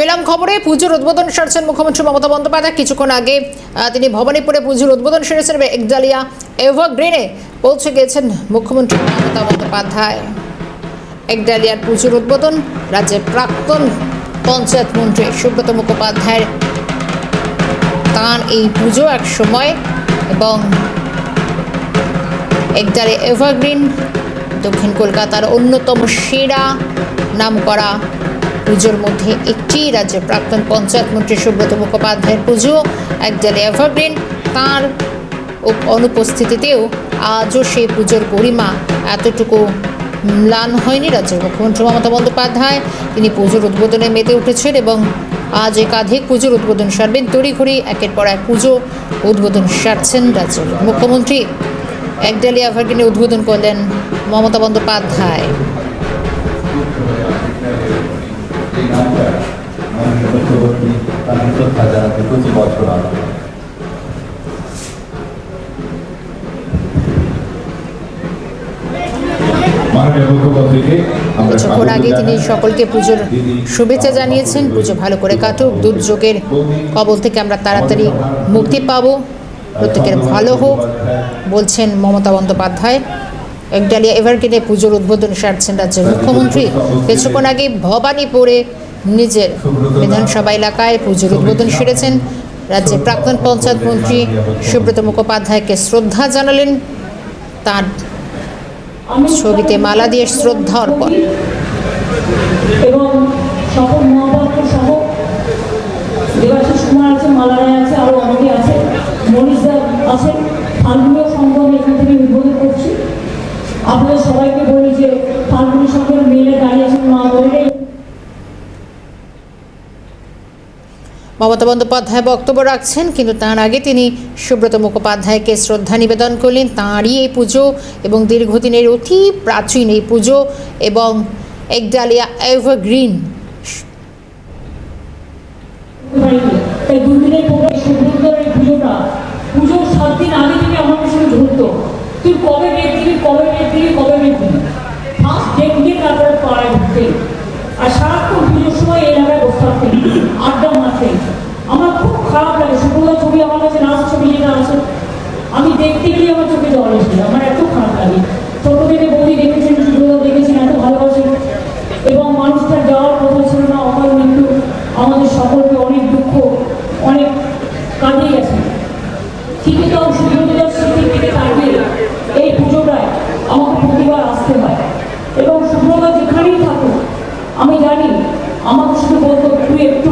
পেলাম খবরে, পুজোর উদ্বোধন সারছেন মুখ্যমন্ত্রী মমতা বন্দ্যোপাধ্যায়। কিছুক্ষণ আগে তিনি ভবানীপুরে পুজোর উদ্বোধন সেরেছেন একডালিয়া এভারগ্রিনে পৌঁছে গিয়েছেন মুখ্যমন্ত্রী মমতা বন্দ্যোপাধ্যায়। একডালিয়ার পুজোর উদ্বোধন রাজ্যের প্রাক্তন পঞ্চায়েত মন্ত্রী সুব্রত মুখোপাধ্যায়ের। তাঁর এই পুজো এক সময় এবং একদারে এভারগ্রিন দক্ষিণ কলকাতার অন্যতম সেরা নামকরা পুজোর মধ্যে একটি রাজ্যের প্রাক্তন পঞ্চায়েত মন্ত্রী সুব্রত মুখোপাধ্যায়ের পুজো একদারে এভারগ্রিন তাঁর অনুপস্থিতিতেও আজও সেই পুজোর গরিমা এতটুকু ম্লান হয়নি রাজ্যের মুখ্যমন্ত্রী মমতা বন্দ্যোপাধ্যায়। তিনি পুজোর উদ্বোধনে মেতে উঠেছেন এবং আজ একাধিক পুজোর উদ্বোধন সারবেন। তড়ি তড়িঘড়ি একের পর এক পুজো উদ্বোধন সারছেন রাজ্যের মুখ্যমন্ত্রী। একডালিয়া ভার্গিনে উদ্বোধন করলেন মমতা বন্দ্যোপাধ্যায়। শ্রদ্ধা জানাতে প্রতি বছর আমরা কিছুক্ষণ আগে তিনি সকলকে পুজোর শুভেচ্ছা জানিয়েছেন পুজো ভালো করে কাটুক দুর্যোগের কবল থেকে আমরা তাড়াতাড়ি মুক্তি পাব। প্রত্যেকের ভালো হোক বলছেন মমতা বন্দ্যোপাধ্যায়। একডালিয়া এভারগ্রিনে পুজোর উদ্বোধন সারছেন রাজ্যের মুখ্যমন্ত্রী কিছুক্ষণ আগে ভবানীপুরে নিজের বিধানসভা এলাকায় পুজোর উদ্বোধন সেরেছেন রাজ্যের প্রাক্তন পঞ্চায়েত মন্ত্রী সুব্রত মুখোপাধ্যায়কে শ্রদ্ধা জানালেন। তার ছবিতে মালা দিয়ে শ্রদ্ধা অর্পণ। এবং সকল মহাপাত্র সহ দেবাশিস কুমার আছে মালারায় আছে আরও অনেকে আছে মনীষদা আছে ফাল্গুনীয় সংঘ এখান থেকে উদ্বোধন করছি। আপনাদের সবাইকে বলি যে ফাল্গুনী মেলে দাঁড়িয়ে আছেন মা মমতা বন্দ্যোপাধ্যায় বক্তব্য রাখছেন, কিন্তু তার আগে তিনি সুব্রত মুখোপাধ্যায়কে শ্রদ্ধা নিবেদন করলেন। তাঁরই এই পুজো এবং দীর্ঘদিনের অতি প্রাচীন এই পুজো এবং একডালিয়া এভারগ্রিন যাওয়ার কথা ছিল না অকাল মৃত্যু আমাদের সকলকে অনেক দুঃখ, অনেক কাটিয়ে গেছে ঠিকই তো সুব্রতদার স্মৃতির দিকে তাকিয়ে এই পুজোটায় আমাকে প্রতিবার আসতে হয়। এবং সুব্রতা যেখানেই থাকুক, আমি জানি আমাকে শুধু বলতো, তুই একটু